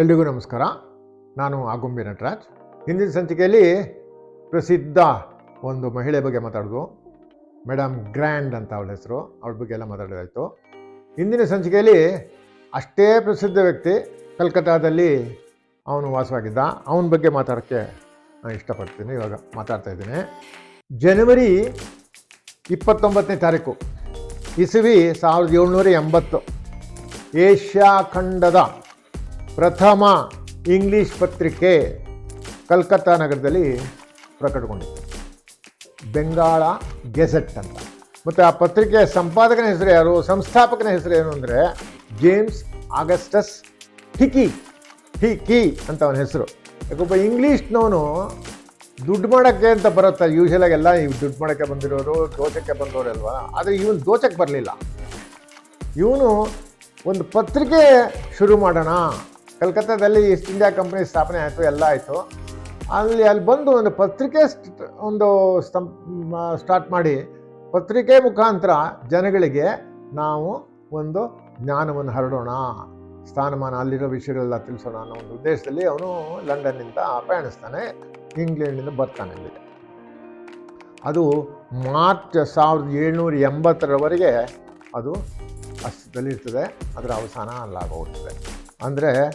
ಎಲ್ರಿಗೂ ನಮಸ್ಕಾರ. ನಾನು ಆಗುಂಬಿ ನಟರಾಜ್. ಹಿಂದಿನ ಸಂಚಿಕೆಯಲ್ಲಿ ಪ್ರಸಿದ್ಧ ಒಂದು ಮಹಿಳೆ ಬಗ್ಗೆ ಮಾತಾಡಿದ್ವು ಮೇಡಮ್ ಗ್ರ್ಯಾಂಡ್ ಅಂತ ಅವಳ ಹೆಸರು. ಅವಳ ಬಗ್ಗೆ ಎಲ್ಲ ಮಾತಾಡೋದಾಯಿತು ಹಿಂದಿನ ಸಂಚಿಕೆಯಲ್ಲಿ ಅಷ್ಟೇ ಪ್ರಸಿದ್ಧ ವ್ಯಕ್ತಿ ಕಲ್ಕತ್ತಾದಲ್ಲಿ ಅವನು ವಾಸವಾಗಿದ್ದ. ಅವನ ಬಗ್ಗೆ ಮಾತಾಡೋಕ್ಕೆ ನಾನು ಇಷ್ಟಪಡ್ತೀನಿ. ಇವಾಗ ಮಾತಾಡ್ತಾ ಇದ್ದೀನಿ. ಜನವರಿ ಇಪ್ಪತ್ತೊಂಬತ್ತನೇ ತಾರೀಕು, ಇಸವಿ ಸಾವಿರದ ಏಳ್ನೂರ ಎಂಬತ್ತು, ಏಷ್ಯಾ ಖಂಡದ ಪ್ರಥಮ ಇಂಗ್ಲೀಷ್ ಪತ್ರಿಕೆ ಕಲ್ಕತ್ತಾ ನಗರದಲ್ಲಿ ಪ್ರಕಟಗೊಂಡಿತ್ತು. ಬೆಂಗಾಳ ಗೆಜೆಟ್ ಅಂತ. ಮತ್ತು ಆ ಪತ್ರಿಕೆಯ ಸಂಪಾದಕನ ಹೆಸರು ಯಾರು, ಸಂಸ್ಥಾಪಕನ ಹೆಸರು ಏನು ಅಂದರೆ ಜೇಮ್ಸ್ ಆಗಸ್ಟಸ್ ಹಿಕಿ ಹಿಕಿ ಅಂತ ಅವನ ಹೆಸರು. ಯಾಕೊಬ್ಬ ಇಂಗ್ಲೀಷ್ನವನು ದುಡ್ಡು ಮಾಡೋಕ್ಕೆ ಅಂತ ಬರುತ್ತೆ ಯೂಶಲಾಗಿ ಎಲ್ಲ ಇವ್ ದುಡ್ಡು ಮಾಡೋಕ್ಕೆ ಬಂದಿರೋರು ದೋಚಕ್ಕೆ ಬಂದವರಲ್ವಾ ಆದರೆ ಇವನು ದೋಚಕ್ಕೆ ಬರಲಿಲ್ಲ. ಇವನು ಒಂದು ಪತ್ರಿಕೆ ಶುರು ಮಾಡೋಣ ಕಲ್ಕತ್ತಾದಲ್ಲಿ ಈಸ್ಟ್ ಇಂಡಿಯಾ ಕಂಪ್ನಿ ಸ್ಥಾಪನೆ ಆಯಿತು, ಎಲ್ಲ ಆಯಿತು. ಅಲ್ಲಿ ಅಲ್ಲಿ ಬಂದು ಒಂದು ಪತ್ರಿಕೆ ಒಂದು ಸ್ಟಾರ್ಟ್ ಮಾಡಿ. ಪತ್ರಿಕೆ ಮುಖಾಂತರ ಜನಗಳಿಗೆ ನಾವು ಒಂದು ಜ್ಞಾನವನ್ನು ಹರಡೋಣ. ಸ್ಥಾನಮಾನ, ಅಲ್ಲಿರೋ ವಿಷಯಗಳೆಲ್ಲ ತಿಳಿಸೋಣ ಅನ್ನೋ ಒಂದು ಉದ್ದೇಶದಲ್ಲಿ ಅವನು ಲಂಡನ್ನಿಂದ ಪ್ರಯಾಣಿಸ್ತಾನೆ, ಇಂಗ್ಲೆಂಡಿಂದ ಬರ್ತಾನೆ ಇಲ್ಲಿಗೆ. ಅದು ಮಾರ್ಚ್ ಸಾವಿರದ ಏಳ್ನೂರ ಎಂಬತ್ತರವರೆಗೆ ಅದು ಅಸ್ತಿತ್ವದಲ್ಲಿರ್ತದೆ, ಅದರ ಅವಸಾನ ಅಲ್ಲಾಗೋಗ್ತದೆ. ಅಂದರೆ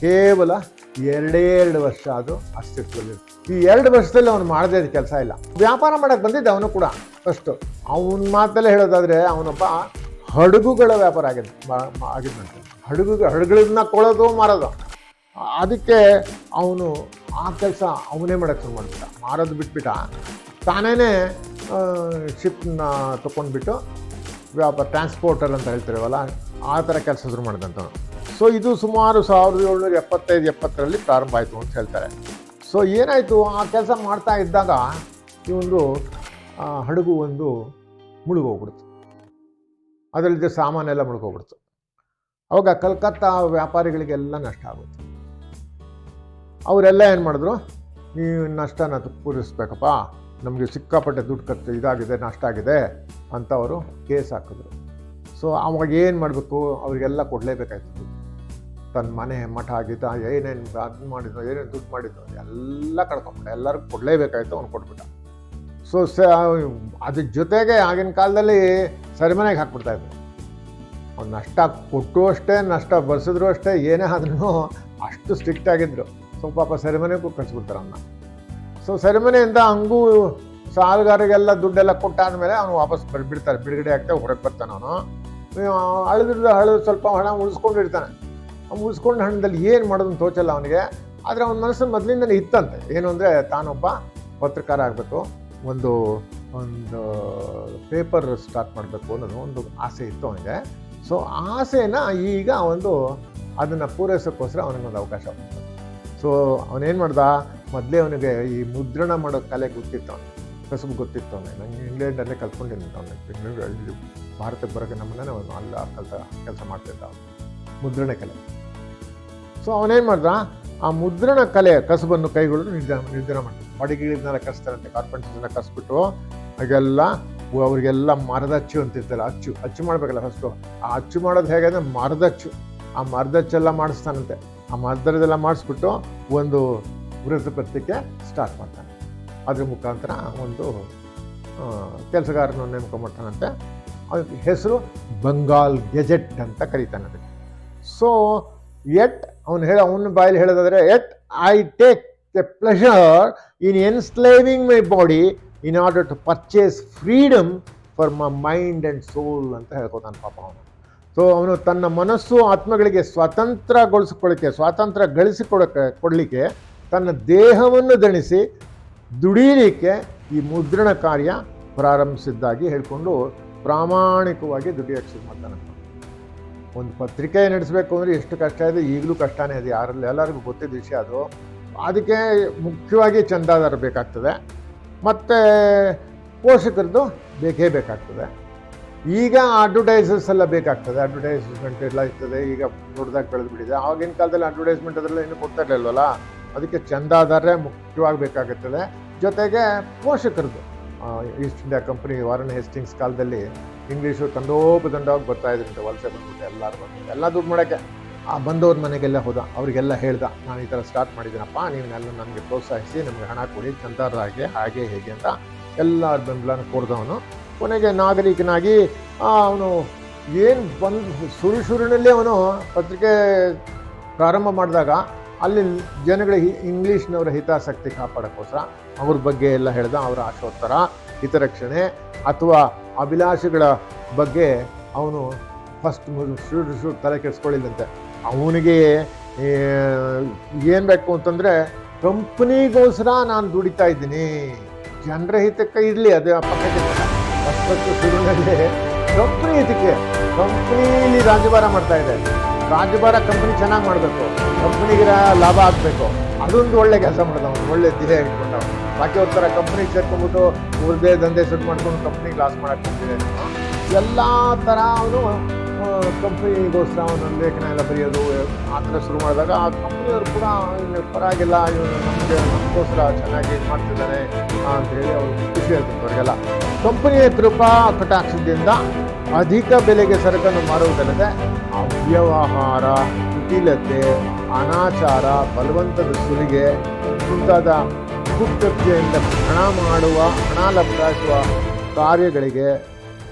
ಕೇವಲ ಎರಡೇ ಎರಡು ವರ್ಷ ಅದು ಅಸ್ತಿತ್ವದಲ್ಲಿ ಈ ಎರಡು ವರ್ಷದಲ್ಲಿ ಅವನು ಮಾಡದೇ ಇದ್ದ ಕೆಲಸ ಇಲ್ಲ. ವ್ಯಾಪಾರ ಮಾಡಕ್ಕೆ ಬಂದಿದ್ದ ಅವನು ಕೂಡ ಫಸ್ಟು ಅವನ ಮಾತಲ್ಲೇ ಹೇಳೋದಾದರೆ, ಅವನೊಬ್ಬ ಹಡಗುಗಳ ವ್ಯಾಪಾರ ಮಾ- ಆಗಿದ್ದಂತೆ ಹಡಗು, ಹಡಗುಗಳನ್ನ ಕೊಳ್ಳೋದು ಮಾರೋದು. ಅದಕ್ಕೆ ಅವನು ಆ ಕೆಲಸ ಅವನೇ ಮಾಡೋಕ್ಕೆ ಶುರು ಮಾಡಿಬಿಟ್ಟ. ಮಾರೋದು ಬಿಟ್ಬಿಟ್ಟ. ತಾನೇ ಶಿಪ್ನ ತೊಗೊಂಡ್ಬಿಟ್ಟು ವ್ಯಾಪಾರ ಟ್ರಾನ್ಸ್ಪೋರ್ಟರ್ ಅಂತ ಹೇಳ್ತಿರವಲ್ಲ ಆ ಥರ ಕೆಲಸ ಶುರು ಮಾಡಿದಂಥವ್ರು ಸೊ ಇದು ಸುಮಾರು ಸಾವಿರದ ಏಳ್ನೂರ ಎಪ್ಪತ್ತೈದು, ಎಪ್ಪತ್ತರಲ್ಲಿ ಪ್ರಾರಂಭ ಆಯಿತು ಅಂತ ಹೇಳ್ತಾರೆ. ಸೊ ಏನಾಯಿತು? ಆ ಕೆಲಸ ಮಾಡ್ತಾ ಇದ್ದಾಗ ಈ ಒಂದು ಹಡಗು ಒಂದು ಮುಳುಗೋಗ್ಬಿಡ್ತು. ಅದರಲ್ಲಿದ್ದ ಸಾಮಾನೆಲ್ಲ ಮುಳುಗೋಗ್ಬಿಡ್ತು. ಅವಾಗ ಕಲ್ಕತ್ತಾ ವ್ಯಾಪಾರಿಗಳಿಗೆಲ್ಲ ನಷ್ಟ ಆಗುತ್ತೆ ಅವರೆಲ್ಲ ಏನು ಮಾಡಿದ್ರು? ನೀವು ನಷ್ಟನ ಪೂರಿಸ್ಬೇಕಪ್ಪ. ನಮಗೆ ಸಿಕ್ಕಾಪಟ್ಟೆ ದುಡ್ಡು ಖರ್ಚು ಇದಾಗಿದೆ, ನಷ್ಟ ಆಗಿದೆ ಅಂತ ಅವರು ಕೇಸ್ ಹಾಕಿದ್ರು. ಸೊ ಅವಾಗ ಏನು ಮಾಡಬೇಕು? ಅವರಿಗೆಲ್ಲ ಕೊಡಲೇಬೇಕಾಯ್ತು ತನ್ನ ಮನೆ ಮಠ ಆಗಿದ್ದ, ಏನೇನು ಅದು ಮಾಡಿದ್ದು, ಏನೇನು ದುಡ್ಡು ಮಾಡಿದ್ದು, ಎಲ್ಲ ಕಳ್ಕೊಂಬಿಟ್ಟ ಎಲ್ಲರಿಗೂ ಕೊಡಲೇಬೇಕಾಯ್ತು, ಅವ್ನು ಕೊಟ್ಬಿಟ್ಟ. ಸೊ ಸ, ಅದ್ರ ಜೊತೆಗೆ ಆಗಿನ ಕಾಲದಲ್ಲಿ ಸರಿಮನೆಗೆ ಹಾಕ್ಬಿಡ್ತಾ ಇದ್ರು. ಅವ್ನು ನಷ್ಟ ಕೊಟ್ಟು ಅಷ್ಟೇ, ನಷ್ಟ ಬರ್ಸಿದ್ರು ಅಷ್ಟೇ, ಏನೇ ಆದ್ರೂ ಅಷ್ಟು ಸ್ಟ್ರಿಕ್ಟ್ ಆಗಿದ್ರು. ಸೊ, ಪಾಪ ಸೆರೆಮನೆಗೂ ಕಳಿಸ್ಬಿಡ್ತಾರೆ ಅವನ್ನ ಸೊ ಸೆರೆಮನೆಯಿಂದ ಹಂಗೂ ಸಾಲುಗಾರಿಗೆಲ್ಲ ದುಡ್ಡೆಲ್ಲ ಕೊಟ್ಟಾದ್ಮೇಲೆ ಅವನು ವಾಪಸ್ ಬರ್ಬಿಡ್ತಾರೆ ಬಿಡುಗಡೆ ಆಗ್ತಾ ಹೊರಗೆ ಬರ್ತಾನೆ ಅವನು. ಅಳಿದ್ರದ್ದು ಹಳೆದು ಸ್ವಲ್ಪ ಹಣ ಉಳಿಸ್ಕೊಂಡಿರ್ತಾನೆ. ಅವ್ನು ಉಳಿಸ್ಕೊಂಡು ಹಣದಲ್ಲಿ ಏನು ಮಾಡೋದು ತೋಚಲ್ಲ ಅವನಿಗೆ. ಆದರೆ ಅವನ ಮನಸ್ಸು ಮೊದಲಿಂದಲೇ ಇತ್ತಂತೆ. ಏನು ಅಂದರೆ ತಾನೊಬ್ಬ ಪತ್ರಕಾರ ಆಗಬೇಕು, ಒಂದು ಒಂದು ಪೇಪರ್ ಸ್ಟಾರ್ಟ್ ಮಾಡಬೇಕು ಅನ್ನೋದು ಒಂದು ಆಸೆ ಇತ್ತು ಅವನಿಗೆ. ಸೊ ಆಸೆನ ಈಗ ಒಂದು ಅದನ್ನು ಪೂರೈಸೋಕ್ಕೋಸ್ಕರ ಅವನಿಗೊಂದು ಅವಕಾಶ ಬಂತು. ಸೊ ಅವನೇನು ಮಾಡ್ದ? ಮೊದಲೇ ಅವನಿಗೆ ಈ ಮುದ್ರಣ ಮಾಡೋ ಕಲೆ ಗೊತ್ತಿತ್ತು ಅವನು ಕಸುಬು ಗೊತ್ತಿತ್ತು ಅವನಿಗೆ. ನಂಗೆ ಇಂಗ್ಲೆಂಡಲ್ಲೇ ಕಲ್ತ್ಕೊಂಡಿದ್ದ ಅವನಿಗೆ. ಬೆಂಗಳೂರು ಅಲ್ಲಿ ಭಾರತಕ್ಕೆ ಬರೋಕ್ಕೆ ನಮ್ಮನ್ನೇ ಅವನು ಅಲ್ಲ ಕಲ್ತ ಕೆಲಸ ಮಾಡ್ತಿದ್ದ ಮುದ್ರಣ ಕಲೆ. ಸೊ ಅವನೇನು ಮಾಡ್ದ? ಆ ಮುದ್ರಣ ಕಲೆ ಕಸುಬನ್ನು ಕೈಗೊಳ್ಳಲು ನಿರ್ಧಾರ ನಿರ್ಧಾರ ಮಾಡ್ತಾರೆ ಬಡಿಗಿಳಿದ್ನೆಲ್ಲ ಕರೆಸ್ತಾರಂತೆ ಕಾರ್ಪೆಂಟರ್ಸ್ನ ಕಸ್ಬಿಟ್ಟು ಹಾಗೆಲ್ಲ ಅವರಿಗೆಲ್ಲ ಮರದ ಅಚ್ಚು ಅಂತಿರ್ತಲ್ಲ ಅಚ್ಚು. ಅಚ್ಚು ಮಾಡಬೇಕಲ್ಲ ಫಸ್ಟು ಆ ಅಚ್ಚು ಮಾಡೋದು ಹೇಗೆ ಅಂದರೆ ಮರದಚ್ಚು ಆ ಮರದಚ್ಚೆಲ್ಲ ಮಾಡಿಸ್ತಾನಂತೆ. ಆ ಮರದರದೆಲ್ಲ ಮಾಡಿಸ್ಬಿಟ್ಟು ಒಂದು ವೃತ್ತಪತ್ರಿಕೆ ಸ್ಟಾರ್ಟ್ ಮಾಡ್ತಾನೆ. ಅದ್ರ ಮುಖಾಂತರ ಒಂದು ಕೆಲಸಗಾರನ ನೇಮಕ ಮಾಡ್ತಾನಂತೆ. ಅದಕ್ಕೆ ಹೆಸರು ಬಂಗಾಲ್ ಗೆಜೆಟ್ ಅಂತ ಕರೀತಾನೆ ಅದಕ್ಕೆ. ಸೊ ಎಟ್ ಅವನು ಹೇಳ, ಅವನ ಬಾಯಲ್ಲಿ ಹೇಳೋದಾದರೆ at I take the pleasure in enslaving my body in order to purchase freedom for my mind and soul ಅಂತ ಹೇಳ್ಕೊತಾನೆ ಪಾಪ ಅವನು. ಸೊ ಅವನು ತನ್ನ ಮನಸ್ಸು ಆತ್ಮಗಳಿಗೆ ಸ್ವಾತಂತ್ರ್ಯಗೊಳಿಸ್ಕೊಳ್ಳಿಕ್ಕೆ ಸ್ವಾತಂತ್ರ್ಯ ಗಳಿಸಿಕೊಡಕ್ಕೆ ಕೊಡಲಿಕ್ಕೆ, ತನ್ನ ದೇಹವನ್ನು ದಣಿಸಿ ದುಡೀಲಿಕ್ಕೆ ಈ ಮುದ್ರಣ ಕಾರ್ಯ ಪ್ರಾರಂಭಿಸಿದ್ದಾಗಿ ಹೇಳ್ಕೊಂಡು ಪ್ರಾಮಾಣಿಕವಾಗಿ ದುಡಿಯೋಕ್ಕೆ ಶುರು ಮಾಡ್ತಾನೆ. ಒಂದು ಪತ್ರಿಕೆ ನಡೆಸಬೇಕು ಅಂದರೆ ಎಷ್ಟು ಕಷ್ಟ ಇದೆ, ಈಗಲೂ ಕಷ್ಟನೇ ಇದೆ, ಯಾರಲ್ಲಿ ಎಲ್ಲರಿಗೂ ಗೊತ್ತಿದ್ದ ವಿಷಯ ಅದು. ಅದಕ್ಕೆ ಮುಖ್ಯವಾಗಿ ಚಂದಾದಾರ ಬೇಕಾಗ್ತದೆ. ಮತ್ತು ಪೋಷಕರದ್ದು ಬೇಕೇ ಬೇಕಾಗ್ತದೆ. ಈಗ ಅಡ್ವರ್ಟೈಸಸ್ ಎಲ್ಲ ಬೇಕಾಗ್ತದೆ. ಅಡ್ವರ್ಟೈಸ್ಮೆಂಟ್ ಎಲ್ಲ ಇರ್ತದೆ. ಈಗ ದೊಡ್ಡದಾಗಿ ಬೆಳೆದು ಬಿಟ್ಟಿದೆ. ಆಗಿನ ಕಾಲದಲ್ಲಿ ಅಡ್ವರ್ಟೈಸ್ಮೆಂಟ್ ಅದರಲ್ಲಿ ಇನ್ನೂ ಕೊಡ್ತಾ ಇರಲಿಲ್ವಲ್ಲ? ಅದಕ್ಕೆ ಚಂದಾದಾರೇ ಮುಖ್ಯವಾಗಿ ಬೇಕಾಗುತ್ತದೆ. ಜೊತೆಗೆ ಪೋಷಕರದ್ದು. East India company Warren Hastings ಕಾಲದಲ್ಲಿ ಇಂಗ್ಲೀಷು ತಂಡೋಪದಂಡವಾಗಿ ಬರ್ತಾ ಇದ್ರಂತೆ ವಲಸೆ ಬಂದ್ಬಿಟ್ಟು ಎಲ್ಲರೂ ಬಂದ್ಬಿಟ್ಟು. ಎಲ್ಲ ದುಡ್ಡು ಮಾಡೋಕ್ಕೆ. ಆ, ಬಂದವ್ರ ಮನೆಗೆಲ್ಲ ಹೋದ. ಅವರಿಗೆಲ್ಲ ಹೇಳ್ದ, ನಾನು ಈ ಥರ ಸ್ಟಾರ್ಟ್ ಮಾಡಿದ್ದೀನಪ್ಪ ನೀವೆಲ್ಲ ನನಗೆ ಪ್ರೋತ್ಸಾಹಿಸಿ, ನಮಗೆ ಹಣ ಕೊಡಿ ಚಂದಾರರಾಗೆ ಹಾಗೆ, ಹೇಗೆ ಅಂತ ಎಲ್ಲ ಬೆಂಬಲನ ಕೊಡ್ದವನು. ಕೊನೆಗೆ ನಾಗರಿಕನಾಗಿ ಅವನು ಏನು ಬಂದು ಸುರು ಶುರುವಿನಲ್ಲಿ ಅವನು ಪತ್ರಿಕೆ ಪ್ರಾರಂಭ ಮಾಡಿದಾಗ ಅಲ್ಲಿ ಜನಗಳ ಹಿ- ಇಂಗ್ಲೀಷ್ನವರ ಹಿತಾಸಕ್ತಿ ಕಾಪಾಡೋಕ್ಕೋಸ್ಕರ ಅವ್ರ ಬಗ್ಗೆ ಎಲ್ಲ ಹೇಳ್ದ ಅವರ ಆಶೋತ್ತರ, ಹಿತರಕ್ಷಣೆ ಅಥವಾ ಅಭಿಲಾಷೆಗಳ ಬಗ್ಗೆ ಅವನು ಫಸ್ಟ್ ಶುರು ಶುರು ತಲೆ ಕೆಡಿಸ್ಕೊಳ್ಳಿಲ್ಲಂತೆ ಅವನಿಗೆ ಏನು ಬೇಕು ಅಂತಂದರೆ ಕಂಪ್ನಿಗೋಸ್ಕರ ನಾನು ದುಡಿತಾ ಇದ್ದೀನಿ. ಜನರ ಹಿತಕ್ಕೆ ಇರಲಿ, ಅದೇ ಪಕ್ಕಕ್ಕೆ. ಫಸ್ಟ್ ಶುರುವಿನಲ್ಲಿ ಕಂಪ್ನಿ ಹಿತಕ್ಕೆ, ಕಂಪ್ನಿಲಿ ರಾಜ್ಯಭಾರ ಮಾಡ್ತಾ ಇದೆ. ರಾಜ್ಯಭಾರ ಕಂಪ್ನಿ ಚೆನ್ನಾಗಿ ಮಾಡಬೇಕು. ಕಂಪ್ನಿಗಿರ ಲಾಭ ಆಗಬೇಕು. ಅದೊಂದು ಒಳ್ಳೆ ಕೆಲಸ ಮಾಡಿದ ಅವನು, ಒಳ್ಳೆ ಧ್ಯೇಯ ಇಟ್ಕೊಂಡ. ಬಾಕಿ ಒಂಥರ ಕಂಪ್ನಿ ಸೇರ್ಕೊಂಡ್ಬಿಟ್ಟು ಅವ್ರದ್ದೇ ದಂಧೆ ಸುಟ್ಟು ಮಾಡ್ಕೊಂಡು ಕಂಪ್ನಿಗೆ ಲಾಸ್ ಮಾಡಕ್ಕೆ ಎಲ್ಲ ಥರ ಅವನು ಕಂಪ್ನಿಗೋಸ್ಕರ ಅವನು ಲೇಖನ ಎಲ್ಲ ಬರೆಯೋದು, ಆ ಥರ ಶುರು ಮಾಡಿದಾಗ ಆ ಕಂಪ್ನಿಯವರು ಕೂಡ ಇಲ್ಲಿ ಪರವಾಗಿಲ್ಲ ಇವನು ನಮಗೆ ನಮಗೋಸ್ಕರ ಚೆನ್ನಾಗಿ ಇದು ಮಾಡ್ತಿದ್ದಾನೆ ಅಂತೇಳಿ ಅವರು ಖುಷಿ ಆಗ್ತಿತ್ತು ಅವರಿಗೆಲ್ಲ. ಕಂಪನಿಯ ಕೃಪಾ ಕಟಾಕ್ಷದಿಂದ ಅಧಿಕ ಬೆಲೆಗೆ ಸರಕನ್ನು ಮಾಡುವುದಲ್ಲದೆ ಅವ್ಯವಹಾರ, ಕುಟಿಲತೆ, ಅನಾಚಾರ, ಬಲವಂತದ ಸುಲಿಗೆ ಮುಂತಾದ ಕುಕೃತ್ಯದಿಂದ ಹಣ ಮಾಡುವ, ಹಣ ಲಭ್ಯಿಸುವ ಕಾರ್ಯಗಳಿಗೆ,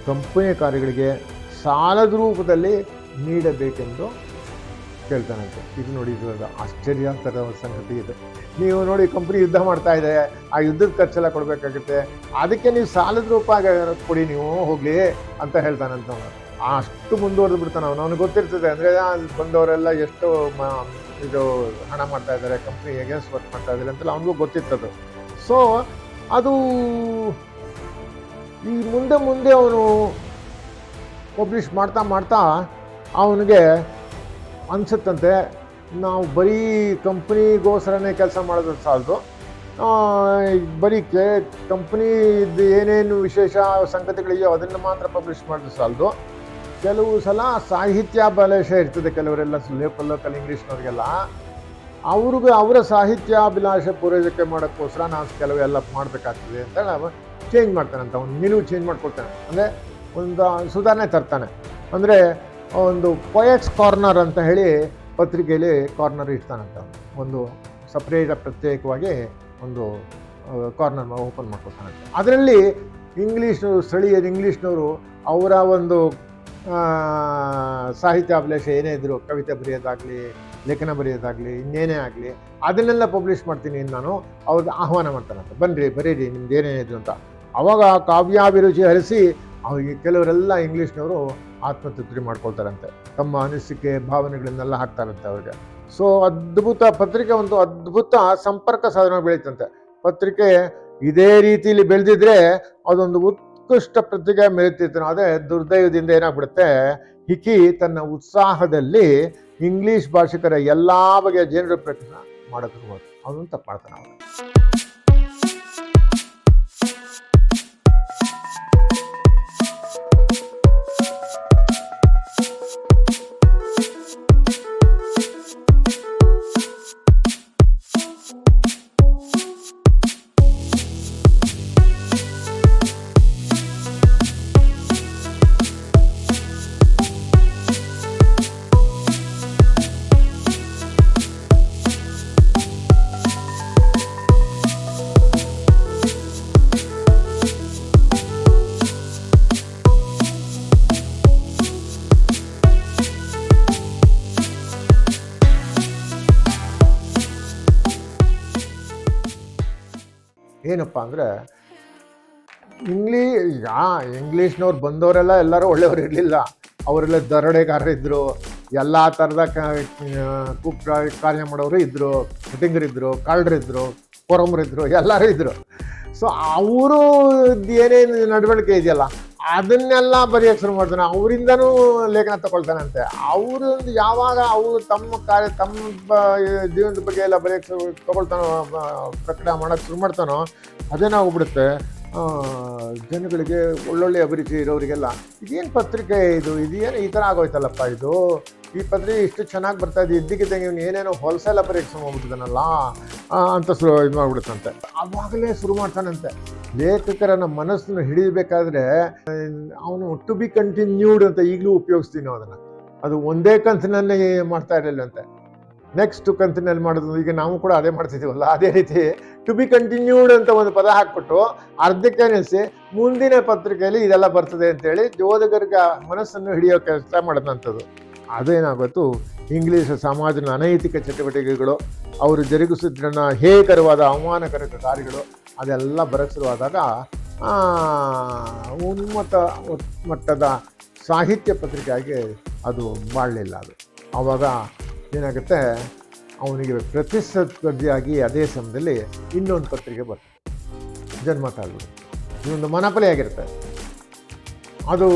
ಕಂಪನಿಯ ಕಾರ್ಯಗಳಿಗೆ ಸಾಲದ ರೂಪದಲ್ಲಿ ನೀಡಬೇಕೆಂದು ಕೇಳ್ತಾನಂತೆ. ಇದು ನೋಡಿ, ಇದು ಆಶ್ಚರ್ಯ ಥರದ ಸಂಗತಿ ಇದೆ. ನೀವು ನೋಡಿ, ಕಂಪ್ನಿ ಯುದ್ಧ ಮಾಡ್ತಾ ಇದೆ, ಆ ಯುದ್ಧದ ಖರ್ಚೆಲ್ಲ ಕೊಡಬೇಕಾಗುತ್ತೆ. ಅದಕ್ಕೆ ನೀವು ಸಾಲದ ರೂಪ ಕೊಡಿ, ನೀವು ಹೋಗಲಿ ಅಂತ ಹೇಳ್ತಾನಂತ ಅವನು. ಅಷ್ಟು ಮುಂದುವರೆದು ಬಿಡ್ತಾನೆ ಅವನು. ಅವ್ನಿಗೆ ಗೊತ್ತಿರ್ತದೆ, ಅಂದರೆ ಬಂದವರೆಲ್ಲ ಎಷ್ಟು ಇದು ಹಣ ಮಾಡ್ತಾ ಇದ್ದಾರೆ ಕಂಪ್ನಿ ಎಗೇನ್ಸ್ಟ್ ವರ್ಕ್ ಮಾಡ್ತಾ ಇದ್ದಾರೆ ಅಂತೆಲ್ಲ ಅವನಿಗೂ ಅದು. ಸೊ ಅದು ಈ ಮುಂದೆ ಮುಂದೆ ಅವನು ಪಬ್ಲಿಷ್ ಮಾಡ್ತಾ ಮಾಡ್ತಾ ಅವನಿಗೆ ಅನಿಸುತ್ತಂತೆ, ನಾವು ಬರೀ ಕಂಪ್ನಿಗೋಸ್ಕರನೇ ಕೆಲಸ ಮಾಡೋದು ಸಾಲದು. ಬರೀ ಕೆ ಕಂಪ್ನಿದು ಏನೇನು ವಿಶೇಷ ಸಂಗತಿಗಳಿದೆಯೋ ಅದನ್ನು ಮಾತ್ರ ಪಬ್ಲಿಷ್ ಮಾಡೋದು ಸಾಲದು. ಕೆಲವು ಸಲ ಸಾಹಿತ್ಯಾಭಿಲಾಷೆ ಇರ್ತದೆ. ಕೆಲವರೆಲ್ಲ ಲೋಕಲ್ ಲೋಕಲ್ ಇಂಗ್ಲೀಷ್ನವ್ರಿಗೆಲ್ಲ. ಅವ್ರಿಗೆ ಅವರ ಸಾಹಿತ್ಯಾಭಿಲಾಷೆ ಪೂರೈಕೆ ಮಾಡೋಕ್ಕೋಸ್ಕರ ನಾನು ಕೆಲವೆಲ್ಲ ಮಾಡಬೇಕಾಗ್ತದೆ ಅಂತ ಚೇಂಜ್ ಮಾಡ್ತಾನಂತ ಒಂದು ನಿಲುವು ಚೇಂಜ್ ಮಾಡ್ಕೊಳ್ತಾನೆ ಅಂದರೆ ಒಂದು ಸುಧಾರಣೆ ತರ್ತಾನೆ. ಅಂದರೆ ಒಂದು ಪೊಯೆಟ್ಸ್ ಕಾರ್ನರ್ ಅಂತ ಹೇಳಿ ಪತ್ರಿಕೆಯಲ್ಲಿ ಕಾರ್ನರ್ ಇಡ್ತಾನಂತ. ಒಂದು ಸಪ್ರೇಟ್ ಪ್ರತ್ಯೇಕವಾಗಿ ಒಂದು ಕಾರ್ನರ್ ಓಪನ್ ಮಾಡ್ಕೊಳ್ತಾನಂತೆ ಅದರಲ್ಲಿ ಇಂಗ್ಲೀಷ್ ಸ್ಥಳೀಯರು ಇಂಗ್ಲೀಷ್ನವರು ಅವರ ಒಂದು ಆ, ಸಾಹಿತ್ಯ ಅಭಿಲಾಷ ಏನೇ ಇದ್ರು ಕವಿತೆ ಬರೆಯೋದಾಗಲಿ ಲೇಖನ ಬರೆಯೋದಾಗಲಿ ಇನ್ನೇನೇ ಆಗಲಿ ಅದನ್ನೆಲ್ಲ ಪಬ್ಲಿಷ್ ಮಾಡ್ತೀನಿ ನಾನು ಅವ್ರಿಗೆ ಆಹ್ವಾನ ಮಾಡ್ತಾನಂತೆ ಬನ್ನಿರಿ ಬರೀರಿ ನಿಮ್ದು ಏನೇನಿದ್ರು ಅಂತ. ಅವಾಗ ಕಾವ್ಯಾಭಿರುಚಿ ಹರಿಸಿ ಅವ್ರಿಗೆ ಕೆಲವರೆಲ್ಲ ಇಂಗ್ಲೀಷ್ನವರು ಆತ್ಮತೃಪ್ತಿ ಮಾಡ್ಕೊಳ್ತಾರಂತೆ. ತಮ್ಮ ಅನಿಸಿಕೆ ಭಾವನೆಗಳನ್ನೆಲ್ಲ ಹಾಕ್ತಾರಂತೆ ಅವ್ರಿಗೆ. ಸೊ ಅದ್ಭುತ ಪತ್ರಿಕೆ ಒಂದು ಅದ್ಭುತ ಸಂಪರ್ಕ ಸಾಧನ ಬೆಳೀತಂತೆ. ಪತ್ರಿಕೆ ಇದೇ ರೀತಿಯಲ್ಲಿ ಬೆಳೆದಿದ್ರೆ ಅದೊಂದು ಉತ್ಕೃಷ್ಟ ಪ್ರತಿಗೆ ಮೆರೀತಿತ್ತು ಅದೇ ದುರ್ದೈವದಿಂದ ಏನಾಗ್ಬಿಡುತ್ತೆ? ಹಿಕಿ ತನ್ನ ಉತ್ಸಾಹದಲ್ಲಿ ಇಂಗ್ಲಿಷ್ ಭಾಷಿಕರ ಎಲ್ಲ ಬಗೆಯ ಜನರ ಪ್ರಯತ್ನ ಮಾಡೋದಿರ್ಬೋದು ಅವನು ತಪ್ಪಾಡ್ತಾನೆ ಏನಪ್ಪ ಅಂದರೆ ಇಂಗ್ಲೀ ಈಗ ಇಂಗ್ಲೀಷ್ನವ್ರು ಬಂದವರೆಲ್ಲ ಎಲ್ಲರೂ ಒಳ್ಳೆಯವ್ರು ಇರಲಿಲ್ಲ. ಅವರೆಲ್ಲ ದರೋಡೆಗಾರರಿದ್ದರು ಎಲ್ಲ ಥರದ ಕಾರ್ಯ ಮಾಡೋರು ಇದ್ದರು ಇದ್ದರು ಕಳ್ಳರಿದ್ದರು ಕೊರಮರಿದ್ದರು ಎಲ್ಲರೂ ಇದ್ದರು ಸೊ ಅವರು ಏನೇನು ನಡವಳಿಕೆ ಇದೆಯಲ್ಲ ಅದನ್ನೆಲ್ಲ ಬರೆಯೋಕ್ಕೆ ಶುರು ಮಾಡ್ತಾನೆ. ಅವರಿಂದನೂ ಲೇಖನ ತಗೊಳ್ತಾನಂತೆ. ಅವರು ಯಾವಾಗ ಅವರು ತಮ್ಮ ಕಾರ್ಯ, ತಮ್ಮ ಜೀವನದ ಬಗ್ಗೆ ಎಲ್ಲ ಬರೆಯೋಕ್ಕೆ ಶುರು, ತಗೊಳ್ತಾನೋ ಪ್ರಕಟ ಮಾಡೋಕ್ಕೆ ಶುರು ಮಾಡ್ತಾನೋ ಅದೇನಾಗ್ಬಿಡುತ್ತೆ ಜನಗಳಿಗೆ ಒಳ್ಳೊಳ್ಳೆ ಅಭಿರುಚಿ ಇರೋರಿಗೆಲ್ಲ. ಇದೇನು ಪತ್ರಿಕೆ ಇದು? ಇದೇನು ಈ ಥರ ಆಗೋಯ್ತಲ್ಲಪ್ಪ ಇದು? ಈ ಪತ್ರಿ ಇಷ್ಟು ಚೆನ್ನಾಗಿ ಬರ್ತಾ ಇದೆ ಇದ್ದಕ್ಕಿದ್ದಂಗೆ ಇವನು ಏನೇನೋ ಹೋಲ್ಸೇಲ್ ಬರೆಯೋಕ್ಕೆ ಹೋಗ್ಬಿಟ್ಟಿದ್ದಾನಲ್ಲ ಅಂತ ಸು ಇದು ಮಾಡ್ಬಿಡುತ್ತಂತೆ. ಆವಾಗಲೇ ಶುರು ಮಾಡ್ತಾನಂತೆ. ಲೇಖಕರನ್ನ ಮನಸ್ಸನ್ನು ಹಿಡಿಬೇಕಾದ್ರೆ, ಅವನು ಟು ಬಿ ಕಂಟಿನ್ಯೂಡ್ ಅಂತ ಈಗಲೂ ಉಪಯೋಗಿಸ್ತೀನಿ ನಾವು ಅದನ್ನು. ಅದು ಒಂದೇ ಕಂತಿನಲ್ಲಿ ಮಾಡ್ತಾ ಇರಲಿಲ್ಲಂತೆ ನೆಕ್ಸ್ಟ್ ಕಂತಿನಲ್ಲಿ ಮಾಡೋದು, ಈಗ ನಾವು ಕೂಡ ಅದೇ ಮಾಡ್ತಿದ್ದೀವಲ್ಲ, ಅದೇ ರೀತಿ ಟು ಬಿ ಕಂಟಿನ್ಯೂಡ್ ಅಂತ ಒಂದು ಪದ ಹಾಕ್ಬಿಟ್ಟು ಅರ್ಧಕ್ಕೆ ನಿಲ್ಲಿಸಿ ಮುಂದಿನ ಪತ್ರಿಕೆಯಲ್ಲಿ ಇದೆಲ್ಲ ಬರ್ತದೆ ಅಂತೇಳಿ ಜೋದಗರ್ಗ ಮನಸ್ಸನ್ನು ಹಿಡಿಯೋ ಕೆಲಸ ಮಾಡಿದಂಥದ್ದು. ಅದೇನಾಗುತ್ತು? ಇಂಗ್ಲೀಷ್ ಸಮಾಜದ ಅನೈತಿಕ ಚಟುವಟಿಕೆಗಳು, ಅವರು ಜರುಗಿಸುತ್ತಿದ್ದ ಹೇಕರವಾದ ಅವಮಾನಕರ ದಾರಿಗಳು ಅದೆಲ್ಲ ಬರಕ್ಕೆ ಉನ್ನತ ಮಟ್ಟದ ಸಾಹಿತ್ಯ ಪತ್ರಿಕೆಯಾಗಿ ಅದು ಮಾಡಲಿಲ್ಲ ಅದು. ಆವಾಗ ಏನಾಗುತ್ತೆ? ಅವನಿಗೆ ಪ್ರತಿಸ್ಪರ್ಧಿಯಾಗಿ ಅದೇ ಸಮಯದಲ್ಲಿ ಇನ್ನೊಂದು ಪತ್ರಿಕೆ ಬರ್ತದೆ ಜನ್ಮ ಇದೊಂದು ಇನ್ನೊಂದು ಮನಪಲಿ ಆಗಿರುತ್ತೆ. ಅದು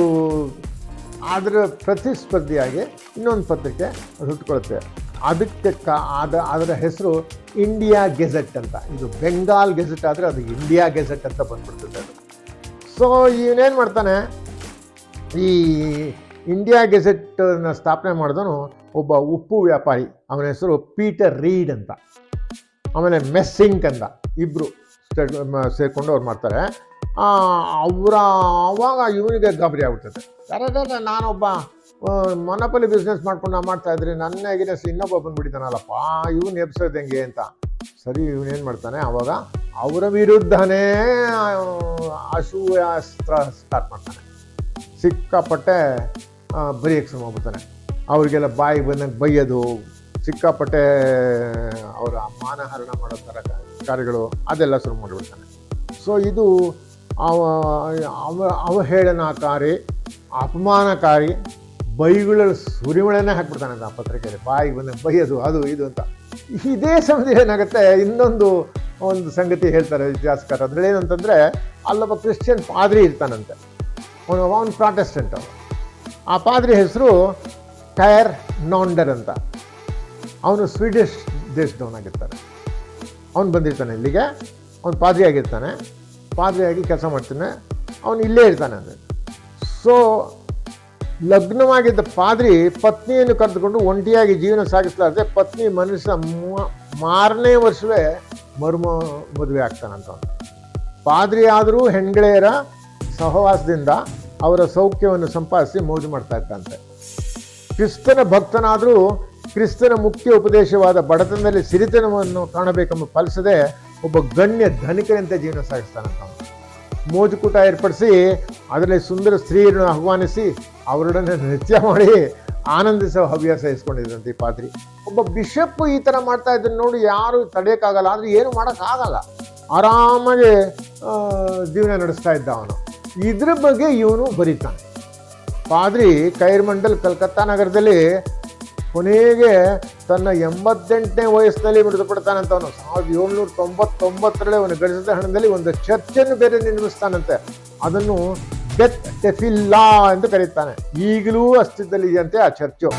ಅದರ ಪ್ರತಿಸ್ಪರ್ಧಿಯಾಗಿ ಇನ್ನೊಂದು ಪತ್ರಿಕೆ ಅದು ಹುಟ್ಕೊಳುತ್ತೆ ಅದಕ್ಕೆ ಕ ಅದ ಅದರ ಹೆಸರು ಇಂಡಿಯಾ ಗೆಜೆಟ್ ಅಂತ. ಇದು ಬೆಂಗಾಲ್ ಗೆಜೆಟ್ ಆದರೆ ಅದು ಇಂಡಿಯಾ ಗೆಜೆಟ್ ಅಂತ ಬಂದ್ಬಿಡ್ತದೆ ಅದು. ಸೊ ಇವನೇನು ಮಾಡ್ತಾನೆ? ಈ ಇಂಡಿಯಾ ಗೆಜೆಟ್ನ ಸ್ಥಾಪನೆ ಮಾಡಿದವನು ಒಬ್ಬ ಉಪ್ಪು ವ್ಯಾಪಾರಿ. ಅವನ ಹೆಸರು ಪೀಟರ್ ರೀಡ್ ಅಂತ. ಆಮೇಲೆ ಮೆಸ್ಸಿಂಕ್ ಅಂತ ಇಬ್ಬರು ಸೇರಿಕೊಂಡು ಅವ್ರು ಮಾಡ್ತಾರೆ. ಅವರ ಆವಾಗ ಇವನಿಗೆ ಗಾಬರಿ ಆಗ್ಬಿಡ್ತದೆ ಯಾರಾದ್ರೆ ನಾನೊಬ್ಬ ಮೊನಪಲ್ಲಿ ಬಿಸ್ನೆಸ್ ಮಾಡ್ಕೊಂಡು ನಾನು ಮಾಡ್ತಾ ಇದ್ರಿ ನನ್ನ ಅಗೇನೆಸ್ಟ್ ಇನ್ನೊಬ್ಬ ಬಂದ್ಬಿಟ್ಟಿದ್ದಾನಲ್ಲಪ್ಪ. ಇವನು ಎಬ್ಸೋದು ಹೆಂಗೆ ಅಂತ. ಸರಿ ಇವನೇನು ಮಾಡ್ತಾನೆ? ಆವಾಗ ಅವರ ವಿರುದ್ಧನೇ ಅಸೂಯಾಸ್ತ್ರ ಸ್ಟಾರ್ಟ್ ಮಾಡ್ತಾನೆ. ಸಿಕ್ಕಾಪಟ್ಟೆ ಬರೀ ಶುರು ಹೋಗ್ಬಿಡ್ತಾನೆ ಅವರಿಗೆಲ್ಲ ಬಾಯಿ ಬಂದಂಗೆ ಬೈಯೋದು ಸಿಕ್ಕಾಪಟ್ಟೆ ಅವರ ಮಾನಹರಣ ಮಾಡೋ ಥರ ಕಾರ್ಯಗಳು ಅದೆಲ್ಲ ಶುರು ಮಾಡಿಬಿಡ್ತಾನೆ. ಸೊ ಇದು ಅವ ಅವ, ಅವಹೇಳನಕಾರಿ, ಅಪಮಾನಕಾರಿ ಬೈಗಳ ಸುರಿಮಳೆನೇ ಹಾಕ್ಬಿಡ್ತಾನೆ ಅಂತ ಆ ಪತ್ರಿಕೆಯಲ್ಲಿ. ಬಾಯಿಗೆ ಬಂದ ಬೈಯೋದು ಅದು ಇದು ಅಂತ. ಇದೇ ಸಮಯದಲ್ಲಿ ಏನಾಗುತ್ತೆ? ಇನ್ನೊಂದು, ಒಂದು ಸಂಗತಿ ಹೇಳ್ತಾರೆ ಇತಿಹಾಸಕಾರ. ಅದ್ರಲ್ಲಿ ಏನಂತಂದರೆ, ಅಲ್ಲೊಬ್ಬ ಕ್ರಿಶ್ಚಿಯನ್ ಪಾದ್ರಿ ಇರ್ತಾನಂತೆ. ಅವನು ಅವನು ಪ್ರಾಟೆಸ್ಟೆಂಟ್ ಅವನು. ಆ ಪಾದ್ರಿ ಹೆಸರು ಟೈರ್ ನಾಂಡರ್ ಅಂತ. ಅವನು ಸ್ವೀಡಿಷ್ ದೇಶದವನಾಗಿರ್ತಾನೆ. ಅವನು ಬಂದಿರ್ತಾನೆ ಇಲ್ಲಿಗೆ. ಅವನು ಪಾದ್ರಿ ಆಗಿರ್ತಾನೆ. ಪಾದ್ರಿಯಾಗಿ ಕೆಲಸ ಮಾಡ್ತಾನೆ. ಅವನು ಇಲ್ಲೇ ಇರ್ತಾನೆ ಅಂದರೆ. ಸೊ ಲಗ್ನವಾಗಿದ್ದ ಪಾದ್ರಿ ಪತ್ನಿಯನ್ನು ಕರೆದುಕೊಂಡು ಒಂಟಿಯಾಗಿ ಜೀವನ ಸಾಗಿಸಲಾರದೆ ಪತ್ನಿ ಮನುಷ್ಯ ಮಾರನೇ ವರ್ಷವೇ ಮರುಮ ಮದುವೆ ಆಗ್ತಾನಂತ ಪಾದ್ರಿ ಆದರೂ ಸಹವಾಸದಿಂದ ಅವರ ಸೌಖ್ಯವನ್ನು ಸಂಪಾದಿಸಿ ಮೋಜು ಮಾಡ್ತಾ ಇತ್ತಂತೆ ಕ್ರಿಸ್ತನ ಭಕ್ತನಾದರೂ ಕ್ರಿಸ್ತನ ಮುಖ್ಯ ಉಪದೇಶವಾದ ಬಡತನದಲ್ಲಿ ಸಿರಿತನವನ್ನು ಕಾಣಬೇಕೆಂಬ ಫಲಿಸದೆ ಒಬ್ಬ ಗಣ್ಯ ಧನಿಕರಂತೆ ಜೀವನ ಸಾಗಿಸ್ತಾನಂತ ಅವನು. ಮೋಜುಕೂಟ ಏರ್ಪಡಿಸಿ, ಅದರಲ್ಲಿ ಸುಂದರ ಸ್ತ್ರೀಯರನ್ನು ಆಹ್ವಾನಿಸಿ, ಅವರೊಡನೆ ನೃತ್ಯ ಮಾಡಿ ಆನಂದಿಸೋ ಹವ್ಯಾಸ ಇಸ್ಕೊಂಡಿದ್ದಂತೆ ಈ ಪಾತ್ರಿ ಒಬ್ಬ ಬಿಷಪ್ ಈ ಥರ ಮಾಡ್ತಾ ಇದ್ದನ್ನು ನೋಡಿ ಯಾರು ತಡೆಯೋಕ್ಕಾಗಲ್ಲ ಅಂದರೆ ಏನು ಮಾಡೋಕ್ಕಾಗಲ್ಲ. ಆರಾಮಾಗಿ ಜೀವನ ನಡೆಸ್ತಾ ಇದ್ದ ಅವನು. ಇದ್ರ ಬಗ್ಗೆ ಇವನು ಬರೀತಾನೆ. ಪಾದ್ರಿ ಕೈರ್ಮಂಡಲ್ ಕಲ್ಕತ್ತಾ ನಗರದಲ್ಲಿ ಕೊನೆಗೆ ತನ್ನ ಎಂಬತ್ತೆಂಟನೇ ವಯಸ್ಸಿನಲ್ಲಿ ಮೃತಪಡ್ತಾನಂತ ಅವನು ಸಾವಿರದ ಏಳ್ನೂರ ತೊಂಬತ್ತೊಂಬತ್ತರಲ್ಲಿ ಅವನು ಗಳಿಸಿದ ಹಣದಲ್ಲಿ ಒಂದು ಚರ್ಚನ್ನು ಬೇರೆ ನಿರ್ಮಿಸ್ತಾನಂತೆ. ಅದನ್ನು ಬೆತ್ ಟೆಫಿಲ್ಲಾ ಎಂದು ಕರೀತಾನೆ. ಈಗಲೂ ಅಸ್ತಿತ್ವದಲ್ಲಿದೆಯಂತೆ ಆ ಚರ್ಚು.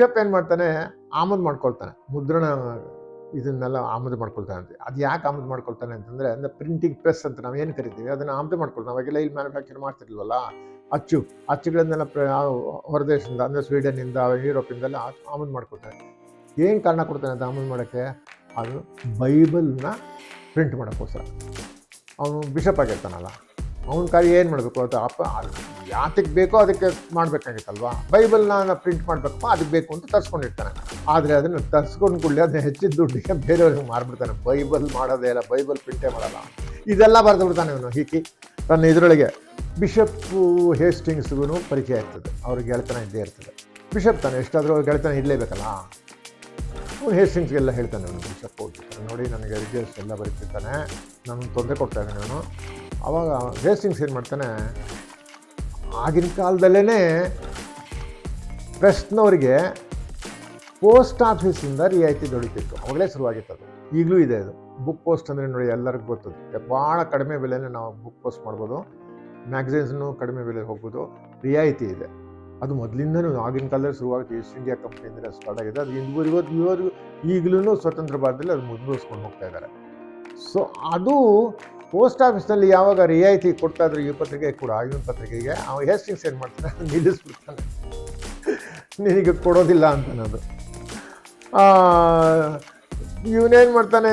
ಬಿಷಪ್ ಏನು ಮಾಡ್ತಾನೆ? ಆಮದು ಮಾಡ್ಕೊಳ್ತಾನೆ. ಮುದ್ರಣ ಇದನ್ನೆಲ್ಲ ಆಮದು ಮಾಡ್ಕೊಳ್ತಾನೆ ಅಂತ. ಅದು ಯಾಕೆ ಆಮದು ಮಾಡ್ಕೊಳ್ತಾನೆ ಅಂತಂದರೆ, ಅಂದರೆ ಪ್ರಿಂಟಿಂಗ್ ಪ್ರೆಸ್ ಅಂತ ನಾವು ಏನು ಕರಿತೀವಿ? ಅದನ್ನು ಆಮದು ಮಾಡ್ಕೊಳ್ತಾನೆ ಅವಾಗೆಲ್ಲ ಇಲ್ಲಿ ಮ್ಯಾನುಫ್ಯಾಕ್ಚರ್ ಮಾಡ್ತಿರ್ಲಿಲ್ವಲ್ಲ? ಅಚ್ಚು. ಅಚ್ಚುಗಳನ್ನೆಲ್ಲ ಪ್ರ ಹೊರದೇಶದಿಂದ ಅಂದರೆ ಸ್ವೀಡನ್ನಿಂದ, ಯುರೋಪಿಂದೆಲ್ಲ ಆಮದು ಮಾಡ್ಕೊಳ್ತಾನೆ. ಏನು ಕಾರಣ ಕೊಡ್ತಾನೆ ಅದು ಆಮದು ಮಾಡೋಕ್ಕೆ? ಅದು ಬೈಬಲ್ನ ಪ್ರಿಂಟ್ ಮಾಡೋಕ್ಕೋಸ್ಕರ. ಅವನು ಬಿಷಪ್ ಆಗಿರ್ತಾನಲ್ಲ. ಅವನ ಕಾರ್ಯ ಏನು ಮಾಡಬೇಕು ಅದು ಅಪ್ಪ ಯಾತಕ್ಕೆ ಬೇಕೋ ಅದಕ್ಕೆ ಮಾಡಬೇಕಾಗಿತ್ತಲ್ವಾ? ಬೈಬಲ್ನ ಪ್ರಿಂಟ್ ಮಾಡಬೇಕಪ್ಪ ಅದಕ್ಕೆ ಬೇಕು ಅಂತ ತರಿಸ್ಕೊಂಡಿರ್ತಾನೆ. ಆದರೆ ಅದನ್ನು ತರಿಸ್ಕೊಂಡು ಕೂಡಲೇ ಅದನ್ನ ಹೆಚ್ಚಿನ ದುಡ್ಡಿಗೆ ಬೇರೆಯವ್ರಿಗೆ ಮಾರ್ಬಿಡ್ತಾನೆ. ಬೈಬಲ್ ಮಾಡೋದೇ ಇಲ್ಲ ಬೈಬಲ್ ಪ್ರಿಂಟೇ ಮಾಡಲ್ಲ. ಇದೆಲ್ಲ ಬರೆದು ಬಿಡ್ತಾನೆ ಅವನು ಹೀಕಿ. ತನ್ನ ಇದರೊಳಗೆ ಬಿಷಪ್ಪು ಹೇಸ್ಟಿಂಗ್ಸ್ಗೂ ಪರಿಚಯ ಇರ್ತದೆ. ಅವ್ರಿಗೆ ಗೆಳೆತನ ಇದ್ದೇ ಇರ್ತದೆ. ಬಿಷಪ್ ತಾನೆ, ಎಷ್ಟಾದರೂ ಗೆಳೆತನ ಇರಲೇಬೇಕಲ್ಲ? ಅವನು ಹೇಸ್ಟಿಂಗ್ಸ್ಗೆಲ್ಲ ಹೇಳ್ತಾನೆ ಅವನು ಬಿಷಪ್ ಹೋಗಿ ನೋಡಿ, ನನಗೆ ರಿಜಲ್ಟ್ಸ್ ಎಲ್ಲ ಬರೀತಿರ್ತಾನೆ. ನನಗೆ ತೊಂದರೆ ಕೊಡ್ತಾನೆ ನಾನು ಆವಾಗ ವೇಸ್ಟಿಂಗ್ಸ್ ಏನು ಮಾಡ್ತಾನೆ? ಆಗಿನ ಕಾಲದಲ್ಲೇ ಪ್ರೆಸ್ನವರಿಗೆ ಪೋಸ್ಟ್ ಆಫೀಸಿಂದ ರಿಯಾಯಿತಿ ದೊರೀತಿತ್ತು ಅವಾಗಲೇ ಶುರುವಾಗಿತ್ತು ಅದು. ಈಗಲೂ ಇದೆ ಅದು. ಬುಕ್ ಪೋಸ್ಟ್ ಅಂದರೆ ನೋಡಿ ಎಲ್ಲರಿಗೂ ಗೊತ್ತದು. ಭಾಳ ಕಡಿಮೆ ಬೆಲೆನೇ ನಾವು ಬುಕ್ ಪೋಸ್ಟ್ ಮಾಡ್ಬೋದು. ಮ್ಯಾಗಝಿನ್ಸ್ನು ಕಡಿಮೆ ಬೆಲೆಗೆ ಹೋಗ್ಬೋದು. ರಿಯಾಯಿತಿ ಇದೆ. ಅದು ಮೊದಲಿಂದನೂ ಆಗಿನ ಕಾಲದಲ್ಲಿ ಶುರುವಾಗುತ್ತೆ. ಈಸ್ಟ್ ಇಂಡಿಯಾ ಕಂಪ್ನಿಯಿಂದ ಸ್ಟಾರ್ಟ್ ಆಗಿದೆ. ಅದು ಇಂದಿಗೂ ಇವತ್ತು ಈಗಲೂ ಸ್ವತಂತ್ರ ಭಾರತದಲ್ಲಿ ಅದು ಮುಂದುವರಿಸ್ಕೊಂಡು ಹೋಗ್ತಾ ಇದ್ದಾರೆ. ಸೊ ಅದು ಪೋಸ್ಟ್ ಆಫೀಸ್ನಲ್ಲಿ ಯಾವಾಗ ರಿಯಾಯಿತಿ ಕೊಡ್ತಾ ಈ ಪತ್ರಿಕೆ ಕೂಡ ಇವನ್ ಪತ್ರಿಕೆಗೆ ಅವ ಹೇಸ್ಟಿಂಗ್ಸ್ ಏನು ಮಾಡ್ತಾನೆ? ನಿಲ್ಲಿಸ್ಬಿಡ್ತಾನೆ. ನಿನಗೆ ಕೊಡೋದಿಲ್ಲ ಅಂತನದು. ಇವನೇನು ಮಾಡ್ತಾನೆ?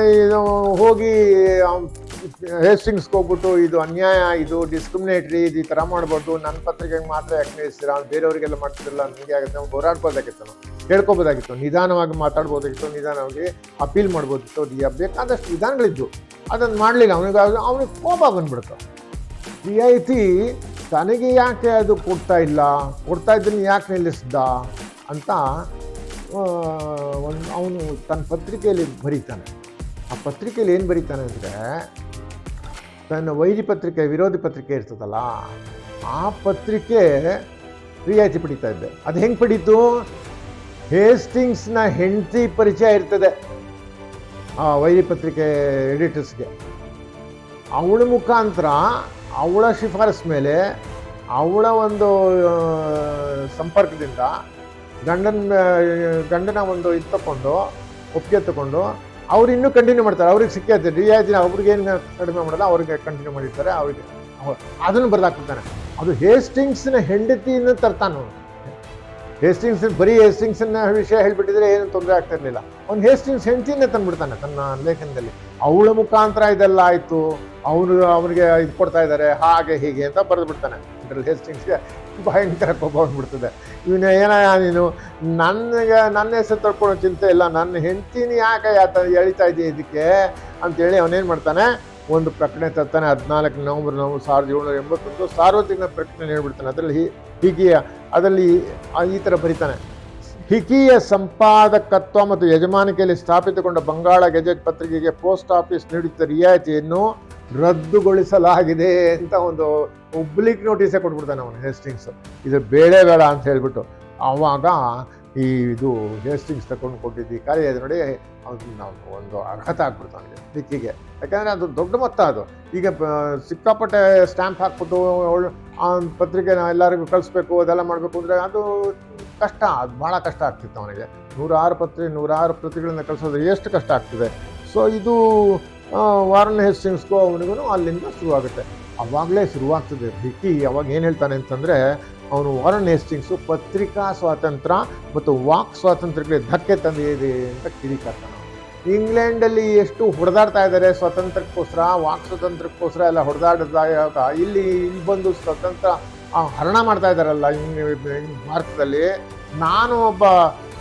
ಹೋಗಿ ಹೇಸ್ಟಿಂಗ್ಸ್ಗೆ ಹೋಗ್ಬಿಟ್ಟು ಇದು ಅನ್ಯಾಯ, ಇದು ಡಿಸ್ಕ್ರಿಮಿನೇಟ್ರಿ ಇದು ಈ ಥರ ಮಾಡ್ಬಾರ್ದು ನನ್ನ ಪತ್ರಿಕೆಗೆ ಮಾತ್ರ ಯಾಕೆ ನಿಲ್ಲಿಸ್ತೀರಾ ಬೇರೆಯವರಿಗೆಲ್ಲ ಮಾಡ್ತಿರಲ್ಲ ನನಗೆ ಆಗುತ್ತೆ, ಅವ್ನು ಹೋರಾಡ್ಬೋದಾಗಿತ್ತು ನಾವು ಹೇಳ್ಕೊಬೋದಾಗಿತ್ತು ನಿಧಾನವಾಗಿ ಮಾತಾಡ್ಬೋದಾಗಿತ್ತು ನಿಧಾನವಾಗಿ ಅಪೀಲ್ ಮಾಡ್ಬೋದಿತ್ತು ಅದು ಬೇಕಾದಷ್ಟು ವಿಧಾನಗಳಿದ್ದು ಅದನ್ನು ಮಾಡಲಿಲ್ಲ. ಅವನಿಗೆ ಅವನಿಗೆ ಕೋಪ ಬಂದ್ಬಿಡ್ತು ರಿಯಾಯಿತಿ ತನಗೆ ಯಾಕೆ ಅದು ಕೊಡ್ತಾ ಇಲ್ಲ? ಕೊಡ್ತಾ ಇದ್ದನ್ನು ಯಾಕೆ ನಿಲ್ಲಿಸ್ದ? ಅಂತ ಒಂದು, ಅವನು ತನ್ನ ಪತ್ರಿಕೆಯಲ್ಲಿ ಬರೀತಾನೆ. ಆ ಪತ್ರಿಕೆಯಲ್ಲಿ ಏನು ಬರೀತಾನೆ ಅಂದರೆ ತನ್ನ ವೈರಿ ಪತ್ರಿಕೆ, ವಿರೋಧಿ ಪತ್ರಿಕೆ ಇರ್ತದಲ್ಲ, ಆ ಪತ್ರಿಕೆ ರಿಯಾಯಿತಿ ಪಡಿತಾ ಇದ್ದೆ. ಅದು ಹೆಂಗೆ ಪಡೀತು? ಹೇಸ್ಟಿಂಗ್ಸ್ನ ಹೆಂಡತಿ ಪರಿಚಯ ಇರ್ತದೆ, ಆ ವೈರಿ ಪತ್ರಿಕೆ ಎಡಿಟರ್ಸ್ಗೆ ಅವಳ ಮುಖಾಂತರ, ಅವಳ ಶಿಫಾರಸ್ ಮೇಲೆ, ಅವಳ ಒಂದು ಸಂಪರ್ಕದಿಂದ ಗಂಡನ ಗಂಡನ ಒಂದು ಇದು ತಗೊಂಡು ಒಪ್ಪಿಗೆ ತಗೊಂಡು ಅವ್ರು ಇನ್ನೂ ಕಂಟಿನ್ಯೂ ಮಾಡ್ತಾರೆ. ಅವ್ರಿಗೆ ಸಿಕ್ಕೈತೆ ರಿಯಾಯಿತಿ ಅವ್ರಿಗೇನು ಕಡಿಮೆ ಮಾಡಲ್ಲ, ಅವ್ರಿಗೆ ಕಂಟಿನ್ಯೂ ಮಾಡಿರ್ತಾರೆ. ಅವ್ರಿಗೆ ಅವ- ಅದನ್ನು ಬರ್ದಾಕ್ಬಿಡ್ತಾನೆ ಅದು ಹೇಸ್ಟಿಂಗ್ಸ್ನ ಹೆಂಡತಿಯನ್ನು ತರ್ತಾನು ಹೇಸ್ಟಿಂಗ್ಸ್ ಬರೀ ಹೇಸ್ಟಿಂಗ್ಸನ್ನ ವಿಷಯ ಹೇಳಿಬಿಟ್ಟಿದ್ರೆ ಏನು ತೊಂದರೆ ಆಗ್ತಾ ಇರಲಿಲ್ಲ. ಅವ್ನು ಹೇಸ್ಟಿಂಗ್ಸ್ ಹೆಂಡತಿನೇ ತಂದ್ಬಿಡ್ತಾನೆ ತನ್ನ ಲೇಖನದಲ್ಲಿ. ಅವಳ ಮುಖಾಂತರ ಇದೆಲ್ಲ ಆಯಿತು. ಅವರು ಅವ್ರಿಗೆ ಇದು ಕೊಡ್ತಾ ಇದ್ದಾರೆ, ಹಾಗೆ, ಹೀಗೆ ಅಂತ ಬರೆದು ಬಿಡ್ತಾನೆ ಇದ್ರಲ್ಲಿ ಹೇಸ್ಟಿಂಗ್ಸ್ಗೆ ಭಯಂಕರ ಕೋಪ ಬಂದ್ಬಿಡ್ತದೆ. ಇವನ ಏನ ನೀನು, ನನಗೆ, ನನ್ನ ಹೆಸರು ತರ್ಕೊಳ್ಳೋ ಚಿಂತೆ ಇಲ್ಲ. ನನ್ನ ಹೆಂಡ್ತೀನಿ ಯಾಕೆ ಯಾತ ಎಳಿತಾ ಇದೆಯಾ ಇದಕ್ಕೆ? ಅಂತೇಳಿ ಅವನೇನು ಮಾಡ್ತಾನೆ ಒಂದು ಪ್ರಕಟಣೆ ತರ್ತಾನೆ ಹದಿನಾಲ್ಕು ನವಂಬರ್ ನಾವು ಸಾವಿರದ ಏಳ್ನೂರ ಎಂಬತ್ತೊಂದು ಸಾರ್ವಜನಿಕ ಪ್ರಕಟಣೆ ಹೇಳ್ಬಿಡ್ತಾನೆ. ಅದರಲ್ಲಿ ಹೀಗೆಯ, ಅದರಲ್ಲಿ ಈ ಥರ ಬರೀತಾನೆ. ಹಿಕಿಯ ಸಂಪಾದಕತ್ವ ಮತ್ತು ಯಜಮಾನಿಕೆಯಲ್ಲಿ ಸ್ಥಾಪಿತಗೊಂಡ ಬಂಗಾಳ ಗೆಜೆಟ್ ಪತ್ರಿಕೆಗೆ ಪೋಸ್ಟ್ ಆಫೀಸ್ ನೀಡುತ್ತಿದ್ದ ರಿಯಾಯಿತಿಯನ್ನು ರದ್ದುಗೊಳಿಸಲಾಗಿದೆ ಅಂತ ಒಂದು ಪಬ್ಲಿಕ್ ನೋಟಿಸೇ ಕೊಟ್ಬಿಡ್ತಾನೆ ಅವನು ಹೇಸ್ಟಿಂಗ್ಸ್. ಇದು ಬೇಳೆ ಬೇಡ ಅಂತ ಹೇಳಿಬಿಟ್ಟು. ಆವಾಗ ಈ ಇದು ಹೇಸ್ಟಿಂಗ್ಸ್ ತಗೊಂಡು ಕೊಟ್ಟಿದ್ದು ಈ ಕಾರ್ಯ ನೋಡಿ ಅದು ನಾವು ಒಂದು ಅರ್ಹತೆ ಆಗ್ಬಿಡ್ತಾವೆ ನಿಕ್ಕಿಗೆ. ಯಾಕಂದರೆ ಅದು ದೊಡ್ಡ ಮೊತ್ತ ಅದು. ಈಗ ಸಿಕ್ಕಾಪಟ್ಟೆ ಸ್ಟ್ಯಾಂಪ್ ಹಾಕ್ಬಿಟ್ಟು ಆ ಪತ್ರಿಕೆನ ಎಲ್ಲರಿಗೂ ಕಳಿಸ್ಬೇಕು, ಅದೆಲ್ಲ ಮಾಡಬೇಕು ಅಂದರೆ ಅದು ಕಷ್ಟ. ಅದು ಭಾಳ ಕಷ್ಟ ಆಗ್ತಿತ್ತು ಅವನಿಗೆ. ನೂರಾರು ಪತ್ರಿ, ನೂರಾರು ಪ್ರತಿಗಳನ್ನ ಕಳಿಸೋದು ಎಷ್ಟು ಕಷ್ಟ ಆಗ್ತಿದೆ. ಸೊ ಇದು ವಾರನ್ ಹೆಸ್ಟಿಂಗ್ಸ್ಗೂ ಅವನಿಗೂ ಅಲ್ಲಿಂದ ಶುರುವಾಗುತ್ತೆ ಅವಾಗಲೇ ಶುರುವಾಗ್ತದೆ ಬಿಕ್ಕಿ ಅವಾಗ ಏನು ಹೇಳ್ತಾನೆ ಅಂತಂದರೆ, ಅವನು ವಾರನ್ ಹೆಸ್ಟಿಂಗ್ಸು ಪತ್ರಿಕಾ ಸ್ವಾತಂತ್ರ್ಯ ಮತ್ತು ವಾಕ್ ಸ್ವಾತಂತ್ರ್ಯಕ್ಕೆ ಧಕ್ಕೆ ತಂದಿದೆ ಅಂತ ಅವನು. ಇಂಗ್ಲೆಂಡಲ್ಲಿ ಎಷ್ಟು ಹೊಡೆದಾಡ್ತಾ ಇದ್ದಾರೆ ಸ್ವಾತಂತ್ರ್ಯಕ್ಕೋಸ್ಕರ, ವಾಕ್ ಸ್ವಾತಂತ್ರ್ಯಕ್ಕೋಸ್ಕರ ಎಲ್ಲ ಹೊಡೆದಾಡಿದಾಗ ಇಲ್ಲಿ ಇಲ್ಲಿ ಬಂದು ಸ್ವತಂತ್ರ ಹರಣ ಮಾಡ್ತಾ ಇದ್ದಾರಲ್ಲ ಭಾರತದಲ್ಲಿ. ನಾನು ಒಬ್ಬ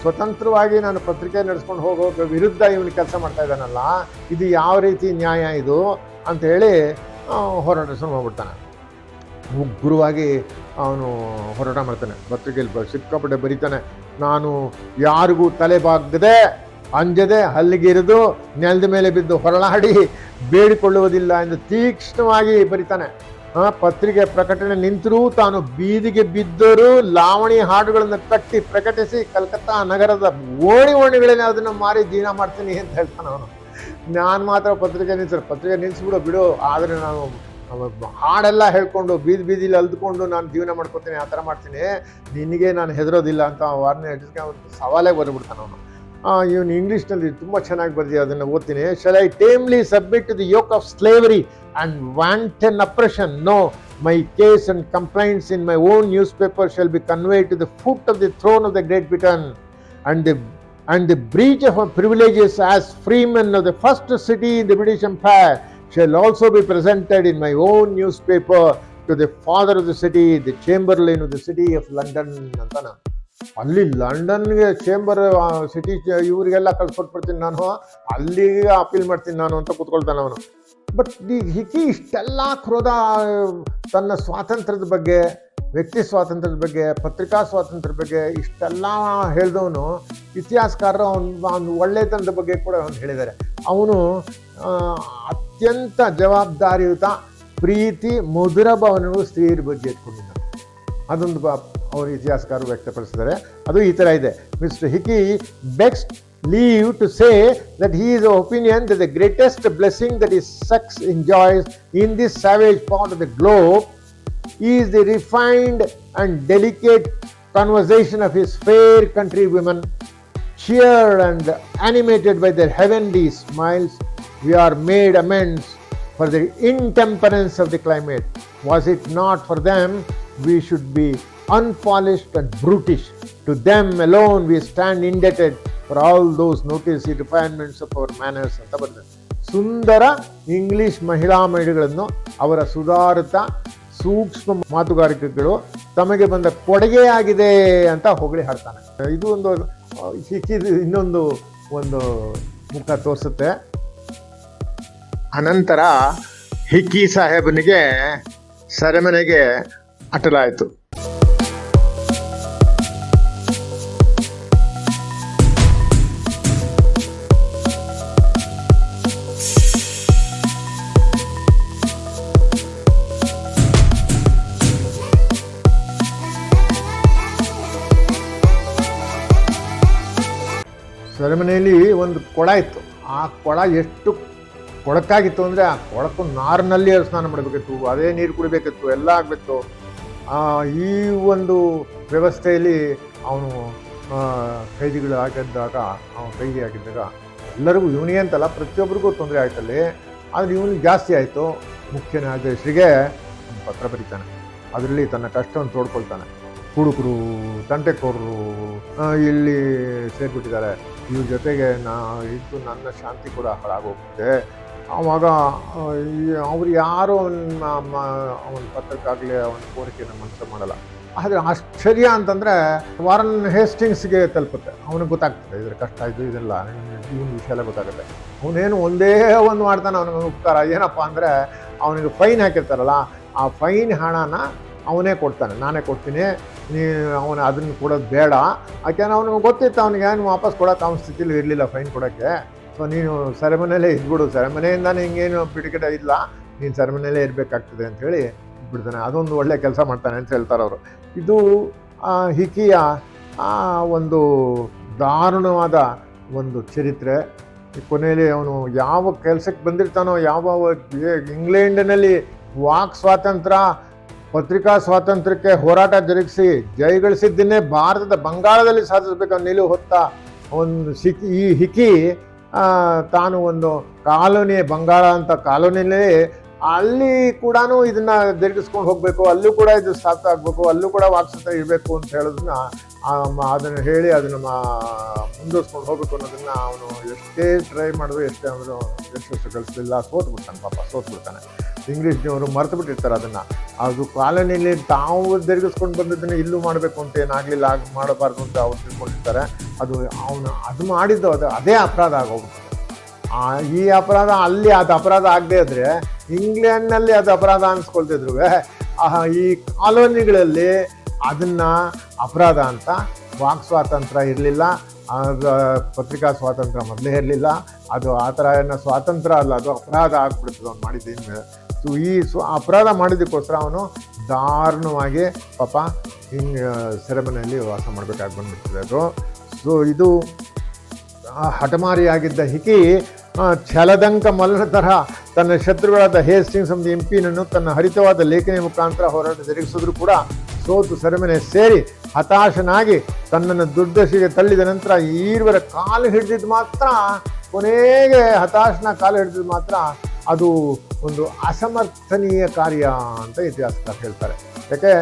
ಸ್ವತಂತ್ರವಾಗಿ ನಾನು ಪತ್ರಿಕೆ ನಡೆಸ್ಕೊಂಡು ಹೋಗೋ ವಿರುದ್ಧ ಇವನು ಕೆಲಸ ಮಾಡ್ತಾ ಇದ್ದಾನಲ್ಲ, ಇದು ಯಾವ ರೀತಿ ನ್ಯಾಯ ಇದು ಅಂತ ಹೇಳಿ ಹೋರಾಟ ಶುರು ಉಗ್ರವಾಗಿ ಅವನು ಹೋರಾಟ ಮಾಡ್ತಾನೆ. ಪತ್ರಿಕೆಯಲ್ಲಿ ಸಿಕ್ಕಾಪಟ್ಟೆ ಬರೀತಾನೆ. ನಾನು ಯಾರಿಗೂ ತಲೆ ಬಾಗದೆ ಅಂಜದೆ ಹಲ್ಲಿಗಿರಿದು ನೆಲದ ಮೇಲೆ ಬಿದ್ದು ಹೊರಳಾಡಿ ಬೇಡಿಕೊಳ್ಳುವುದಿಲ್ಲ ಎಂದು ತೀಕ್ಷ್ಣವಾಗಿ ಬರೀತಾನೆ. ಪತ್ರಿಕೆ ಪ್ರಕಟಣೆ ನಿಂತರೂ ತಾನು ಬೀದಿಗೆ ಬಿದ್ದರೂ ಲಾವಣಿ ಹಾಡುಗಳನ್ನು ಕಟ್ಟಿ ಪ್ರಕಟಿಸಿ ಕಲ್ಕತ್ತಾ ನಗರದ ಓಣಿ ಓಣಿಗಳೇನೆ ಅದನ್ನು ಮಾರಿ ಜೀವನ ಮಾಡ್ತೀನಿ ಅಂತ ಹೇಳ್ತಾನೆ ಅವನು. ನಾನು ಮಾತ್ರ ಪತ್ರಿಕೆ ನಿಲ್ಸ, ಪತ್ರಿಕೆ ನಿಲ್ಲಿಸ್ಬಿಡು ಬಿಡು. ಆದರೆ ನಾನು ಹಾಡೆಲ್ಲ ಹೇಳ್ಕೊಂಡು ಬೀದಿ ಬೀದಿಲಿ ಅಲ್ದುಕೊಂಡು ನಾನು ಜೀವನ ಮಾಡ್ಕೊತೀನಿ, ಆ ಥರ ಮಾಡ್ತೀನಿ. ನಿನಗೆ ನಾನು ಹೆದರೋದಿಲ್ಲ ಅಂತ ವಾರ್ನೆ ಸವಾಲೇ ಬರ್ಬಿಡ್ತಾನೆ ಅವನು. ಇವನು ಇಂಗ್ಲೀಷ್ನಲ್ಲಿ ತುಂಬ ಚೆನ್ನಾಗಿ ಬರ್ದಿ ಅದನ್ನು ಓದ್ತೀನಿ shall I tamely submit to the yoke of slavery and wanton oppression no my case and complaints in my own newspaper shall be convey to the foot of the throne of the Great Britain and the and the breach of our privileges as freemen of the first city in the British Empire shall also be presented in my own newspaper to the father of the city, the chamberlain of the city of London ಅಂತಾನ ಅಲ್ಲಿ ಲಂಡನ್ಗೆ chamber city ಇವರಿಗೆಲ್ಲ ಕಳ್ಸ್ಕೊಟ್ಬಿಡ್ತೀನಿ ನಾನು. ಅಲ್ಲಿಗೆ appeal ಮಾಡ್ತೀನಿ ನಾನು ಅಂತ ಕೂತ್ಕೊಳ್ತಾನೆ ಅವನು. ಬಟ್ ಈ ಹಿಕಿ ಇಷ್ಟೆಲ್ಲ ಕ್ರೋಧ, ತನ್ನ ಸ್ವಾತಂತ್ರ್ಯದ ಬಗ್ಗೆ, ವ್ಯಕ್ತಿ ಸ್ವಾತಂತ್ರ್ಯದ ಬಗ್ಗೆ, ಪತ್ರಿಕಾ ಸ್ವಾತಂತ್ರ್ಯದ ಬಗ್ಗೆ ಇಷ್ಟೆಲ್ಲ ಹೇಳಿದವನು ಇತಿಹಾಸಕಾರರು ಅವನು ಒಳ್ಳೆತನದ ಬಗ್ಗೆ ಕೂಡ ಅವನು ಹೇಳಿದ್ದಾರೆ. ಅವನು ಅತ್ಯಂತ ಜವಾಬ್ದಾರಿಯುತ, ಪ್ರೀತಿ ಮಧುರ ಭಾವನೆಗಳು ಸ್ತ್ರೀಯರ ಬಗ್ಗೆ ಇಟ್ಕೊಂಡಿದ್ದಾನೆ. ಅದೊಂದು ಅವರು ಇತಿಹಾಸಕಾರರು ವ್ಯಕ್ತಪಡಿಸಿದ್ದಾರೆ ಅದು ಈ ಥರ ಇದೆ mister Hicky begs leave to say that he is opinion that the greatest blessing that is sucks enjoys in this savage part of the globe is the refined and delicate conversation of his fair countrywomen, cheered and animated by their heavenly smiles, we are made amends for the intemperance of the climate. Was it not for them, we should be unpolished and brutish. To them alone we stand indebted for all those ಈ refinements of our manners ಅಂತ ಬಂದ ಸುಂದರ English ಮಹಿಳಾ ಮಹಿಳೆಗಳನ್ನು ಅವರ ಸುಧಾರಿತ ಸೂಕ್ಷ್ಮ ಮಾತುಗಾರಿಕೆಗಳು ತಮಗೆ ಬಂದ ಕೊಡುಗೆಯಾಗಿದೆ ಅಂತ ಹೊಗಳಿ ಹಾಡ್ತಾನೆ. ಇದು ಒಂದು ಆ, ಹಿಕ್ಕಿದು ಇನ್ನೊಂದು ಒಂದು ಮುಖ ತೋರಿಸುತ್ತೆ. ಅನಂತರ ಹಿಕ್ಕಿ ಸಾಹೇಬನಿಗೆ ಸೆರೆಮನೆಗೆ ಅಟಲಾಯಿತು. ಒಂದು ಕೊಳ ಇತ್ತು. ಆ ಕೊಳ ಎಷ್ಟು ಕೊಳಕಾಗಿತ್ತು ಅಂದರೆ ಆ ಕೊಳಕು ನಾರಿನಲ್ಲಿ ಸ್ನಾನ ಮಾಡಬೇಕಿತ್ತು, ಅದೇ ನೀರು ಕುಡಿಬೇಕಿತ್ತು, ಎಲ್ಲ ಆಗಬೇಕು ಈ ಒಂದು ವ್ಯವಸ್ಥೆಯಲ್ಲಿ ಅವನು ಕೈದಿಗಳು ಆಗಿದ್ದಾಗ, ಅವನು ಕೈದಿ ಆಗಿದ್ದಾಗ ಎಲ್ಲರಿಗೂ ಇವನೇ ಅಂತಲ್ಲ ಪ್ರತಿಯೊಬ್ಬರಿಗೂ ತೊಂದರೆ ಆಯ್ತಲ್ಲಿ. ಆದರೆ ಇವನು ಜಾಸ್ತಿ ಆಯಿತು. ಮುಖ್ಯ ನ್ಯಾಯಾಧೀಶರಿಗೆ ಪತ್ರ ಬರೀತಾನೆ. ಅದರಲ್ಲಿ ತನ್ನ ಕಷ್ಟವನ್ನು ತೋಡ್ಕೊಳ್ತಾನೆ. ಹುಡುಗರು, ತಂಟೆಕೋರರು ಇಲ್ಲಿ ಸೇರಿಬಿಟ್ಟಿದ್ದಾರೆ. ಇವ್ರ ಜೊತೆಗೆ ನಾ ಇದ್ದು ನನ್ನ ಶಾಂತಿ ಕೂಡ ಹಾಳಾಗೋಗುತ್ತೆ ಆವಾಗ ಅವ್ರು ಯಾರೋ ಅವನ್ನ ಅವನ ಪತ್ರಕ್ಕಾಗಲಿ ಅವನ ಕೋರಿಕೆಯನ್ನು ಮನಸ್ಸು ಮಾಡಲ್ಲ. ಆದರೆ ಆಶ್ಚರ್ಯ ಅಂತಂದರೆ, ವಾರನ್ ಹೇಸ್ಟಿಂಗ್ಸ್ಗೆ ತಲುಪುತ್ತೆ. ಅವನಿಗೆ ಗೊತ್ತಾಗ್ತದೆ, ಇದ್ರ ಕಷ್ಟ, ಇದು, ಇದೆಲ್ಲ ಇವನ ವಿಷಯ ಎಲ್ಲ ಗೊತ್ತಾಗುತ್ತೆ. ಅವನೇನು ಒಂದೇ ಒಂದು ಮಾಡ್ತಾನೆ, ಅವನಿಗೆ ಉಪಕಾರ. ಏನಪ್ಪ ಅಂದರೆ, ಅವನಿಗೆ ಫೈನ್ ಹಾಕಿರ್ತಾರಲ್ಲ, ಆ ಫೈನ್ ಹಣನ ಅವನೇ ಕೊಡ್ತಾನೆ, ನಾನೇ ಕೊಡ್ತೀನಿ, ನೀ ಅವನು ಅದನ್ನು ಕೊಡೋದು ಬೇಡ. ಯಾಕೆಂದ್ರೆ ಅವನಿಗೆ ಗೊತ್ತಿತ್ತು ಅವನಿಗೆ ಏನು ವಾಪಸ್ ಕೊಡೋಕೆ ಅವನ ಸ್ಥಿತಿಲಿ ಇರಲಿಲ್ಲ ಫೈನ್ ಕೊಡೋಕ್ಕೆ. ಸೊ ನೀನು ಸೆರೆಮನೆಯಲ್ಲೇ ಇದ್ಬಿಡು ಸೆರೆಮನೆಯಿಂದ ನಿಂಗೇನು ಬಿಡುಗಡೆ ಇಲ್ಲ. ನೀನು ಸೆರೆಮನೆಯಲ್ಲೇ ಇರಬೇಕಾಗ್ತದೆ ಅಂಥೇಳಿ ಬಿಡ್ತಾನೆ ಅದೊಂದು ಒಳ್ಳೆ ಕೆಲಸ ಮಾಡ್ತಾನೆ ಅಂತ ಹೇಳ್ತಾರೆ ಅವರು. ಇದು ಹಿಕಿಯ ಒಂದು ದಾರುಣವಾದ ಒಂದು ಚರಿತ್ರೆ. ಕೊನೆಯಲ್ಲಿ ಅವನು ಯಾವ ಕೆಲಸಕ್ಕೆ ಬಂದಿರ್ತಾನೋ, ಯಾವ ಇಂಗ್ಲೆಂಡಿನಲ್ಲಿ ವಾಕ್ ಸ್ವಾತಂತ್ರ್ಯ ಪತ್ರಿಕಾ ಸ್ವಾತಂತ್ರ್ಯಕ್ಕೆ ಹೋರಾಟ ಜರುಗಿಸಿ ಜಯಗಳಿಸಿದ್ದನ್ನೇ ಭಾರತದ ಬಂಗಾಳದಲ್ಲಿ ಸಾಧಿಸಬೇಕು ನಿಲು ಹೊತ್ತ ಒಂದು ಸಿಕ್ಕಿ ಈ ಹಿಕಿ ಆ, ತಾನು ಒಂದು ಕಾಲೋನಿ ಬಂಗಾಳ ಅಂತ ಕಾಲೋನಿಯಲ್ಲಿ ಅಲ್ಲಿ ಕೂಡ ಇದನ್ನ ಜರುಗಿಸ್ಕೊಂಡು ಹೋಗಬೇಕು ಅಲ್ಲೂ ಕೂಡ ಇದು ಸ್ಥಾಪಿತ ಆಗಬೇಕು ಅಲ್ಲೂ ಕೂಡ ವಾಕ್ಸತ ಇರಬೇಕು ಅಂತ ಹೇಳೋದನ್ನ ಅದನ್ನು ಹೇಳಿ ಅದನ್ನು ಮುಂದುವರ್ಸ್ಕೊಂಡು ಹೋಗ್ಬೇಕು ಅನ್ನೋದನ್ನ ಅವನು ಎಷ್ಟೇ ಟ್ರೈ ಮಾಡಿದ್ರು ಎಷ್ಟೇ ಅವನು ಯಶಸ್ಸು ಗಳಿಸಲಿಲ್ಲ ಸೋತು ಬಿಡ್ತಾನೆ ಪಾಪ ಸೋತು ಬಿಡ್ತಾನೆ ಇಂಗ್ಲೀಷ್ನವರು ಮರೆತು ಬಿಟ್ಟಿರ್ತಾರೆ ಅದನ್ನು. ಅದು ಕಾಲೋನಿಯಲ್ಲಿ ತಾವು ತಿರುಗಿಸ್ಕೊಂಡು ಬಂದಿದ್ದನ್ನು ಇಲ್ಲೂ ಮಾಡಬೇಕು ಅಂತ ಏನಾಗಲಿಲ್ಲ ಆಗ ಮಾಡಬಾರ್ದು ಅಂತ ಅವ್ರು ತಿಳ್ಕೊಂಡಿರ್ತಾರೆ. ಅದು ಅವನು, ಅದು ಮಾಡಿದ್ದು ಅದು ಅದೇ ಅಪರಾಧ ಆಗೋಗ್ಬಿಡ್ತದೆ ಈ ಅಪರಾಧ ಅಲ್ಲಿ ಅದು ಅಪರಾಧ ಆಗದೆ ಇದ್ದರೆ ಇಂಗ್ಲೆಂಡ್ನಲ್ಲಿ ಅದು ಅಪರಾಧ ಅನ್ಸ್ಕೊಳ್ತಿದ್ರು. ಈ ಕಾಲೋನಿಗಳಲ್ಲಿ ಅದನ್ನು ಅಪರಾಧ ಅಂತ, ವಾಕ್ ಸ್ವಾತಂತ್ರ್ಯ ಇರಲಿಲ್ಲ ಪತ್ರಿಕಾ ಸ್ವಾತಂತ್ರ್ಯ ಮೊದಲೇ ಇರಲಿಲ್ಲ, ಅದು ಆ ಥರ ಏನೋ ಸ್ವಾತಂತ್ರ್ಯ ಅಲ್ಲ, ಅದು ಅಪರಾಧ ಆಗ್ಬಿಡ್ತದೆ ಅವ್ನು ಮಾಡಿದ್ದೀನಿ ಸೊ ಈ ಸ್ವ ಅಪರಾಧ ಮಾಡಿದ್ದಕ್ಕೋಸ್ಕರ ಅವನು ದಾರುಣವಾಗಿ ಪಾಪ ಹಿಂಗೆ ಸೆರೆಮನೆಯಲ್ಲಿ ವಾಸ ಮಾಡಬೇಕಾಗಿ ಬಂದ್ಬಿಡ್ತದೆ. ಅದು, ಸೊ ಇದು ಹಠಮಾರಿಯಾಗಿದ್ದ ಹಿಕಿ ಛಲದಂಕ ಮಲನ ತರಹ ತನ್ನ ಶತ್ರುಗಳಾದ ಹೇಸ್ಟಿಂಗ್ಸ್ ಎಂಬ ಎಂಪಿನನ್ನು ತನ್ನ ಹರಿತವಾದ ಲೇಖನಿ ಮುಖಾಂತರ ಹೋರಾಟ ಜರುಗಿಸಿದ್ರು ಕೂಡ ಸೋತು ಸೆರೆಮನೆ ಸೇರಿ ಹತಾಶನಾಗಿ ತನ್ನನ್ನು ದುರ್ದಶೆಗೆ ತಳ್ಳಿದ ನಂತರ ಈರ್ವರ ಕಾಲು ಹಿಡಿದಿದ್ದು ಮಾತ್ರ, ಕೊನೆಗೆ ಹತಾಶನ ಕಾಲು ಹಿಡಿದಿದ್ದು ಮಾತ್ರ ಅದು ಒಂದು ಅಸಮರ್ಥನೀಯ ಕಾರ್ಯ ಅಂತ ಇತಿಹಾಸಕಾರ ಹೇಳ್ತಾರೆ. ಯಾಕೆ?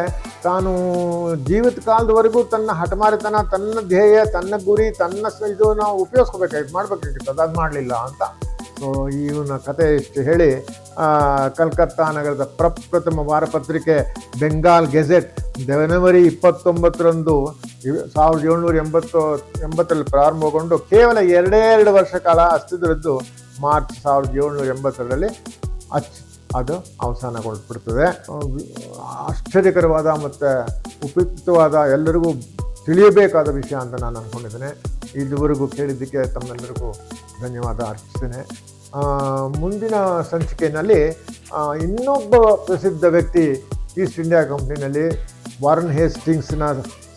ತಾನು ಜೀವಿತ ಕಾಲದವರೆಗೂ ತನ್ನ ಹಠಮಾರಿತನ, ತನ್ನ ಧ್ಯೇಯ, ತನ್ನ ಗುರಿ, ತನ್ನ ಇದು ನಾವು ಉಪಯೋಗಿಸ್ಕೋಬೇಕಾಗಿತ್ತು ಮಾಡಬೇಕಾಗಿತ್ತು. ಅದು ಮಾಡಲಿಲ್ಲ ಅಂತ. ಸೊ ಇವನ ಕತೆ ಇಷ್ಟು ಹೇಳಿ ಕಲ್ಕತ್ತಾ ನಗರದ ಪ್ರಪ್ರಥಮ ವಾರಪತ್ರಿಕೆ ಬೆಂಗಾಲ್ ಗೆಜೆಟ್ ಜನವರಿ ಇಪ್ಪತ್ತೊಂಬತ್ತರಂದು ಸಾವಿರದ ಏಳ್ನೂರ ಎಂಬತ್ತು, ಎಂಬತ್ತರಲ್ಲಿ ಪ್ರಾರಂಭಗೊಂಡು ಕೇವಲ ಎರಡೇ ಎರಡು ವರ್ಷ ಕಾಲ ಅಸ್ತಿತ್ವದ್ದು ಮಾರ್ಚ್ ಸಾವಿರದ ಏಳ್ನೂರ ಎಂಬತ್ತರಲ್ಲಿ ಅಚ್, ಅದು ಅವಸಾನಗೊಳ್ಬಿಡ್ತದೆ. ಆಶ್ಚರ್ಯಕರವಾದ ಮತ್ತು ಉಪಯುಕ್ತವಾದ ಎಲ್ಲರಿಗೂ ತಿಳಿಯಬೇಕಾದ ವಿಷಯ ಅಂತ ನಾನು ಅಂದ್ಕೊಂಡಿದ್ದೇನೆ ಇದುವರೆಗೂ ಕೇಳಿದ್ದಕ್ಕೆ ತಮ್ಮೆಲ್ಲರಿಗೂ ಧನ್ಯವಾದ ಅರ್ಪಿಸ್ತೇನೆ. ಮುಂದಿನ ಸಂಚಿಕೆಯಲ್ಲಿ ಇನ್ನೊಬ್ಬ ಪ್ರಸಿದ್ಧ ವ್ಯಕ್ತಿ ಈಸ್ಟ್ ಇಂಡಿಯಾ ಕಂಪ್ನಿನಲ್ಲಿ ವಾರನ್ ಹೇಸ್ಟಿಂಗ್ಸ್ನ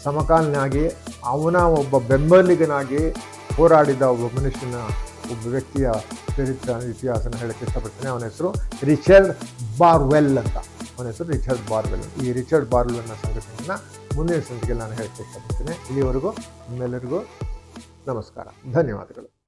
ಸಮಕಾಲನಾಗಿ, ಅವನ ಒಬ್ಬ ಬೆಂಬಲಿಗನಾಗಿ ಹೋರಾಡಿದ ಒಬ್ಬ ಮನುಷ್ಯನ ಒಬ್ಬ ವ್ಯಕ್ತಿಯ ಚರಿತ್ರ ಇತಿಹಾಸನ ಹೇಳಕ್ಕೆ ಇಷ್ಟಪಡ್ತೇನೆ. ಅವನ ಹೆಸರು ರಿಚರ್ಡ್ ಬಾರ್ವೆಲ್ ಅಂತ. ಅವನ ಹೆಸರು ರಿಚರ್ಡ್ ಬಾರ್ವೆಲ್. ಈ ರಿಚರ್ಡ್ ಬಾರ್ವೆಲ್ನ ಸಂಘಟನೆಯನ್ನು ಮುಂದಿನ ಸಂಚಿಕೆಯಲ್ಲಿ ನಾನು ಹೇಳಕ್ಕೆ ಇಷ್ಟಪಡ್ತೇನೆ. ಇಲ್ಲಿವರೆಗೂ ನಿಮ್ಮೆಲ್ಲರಿಗೂ ನಮಸ್ಕಾರ. ಧನ್ಯವಾದಗಳು.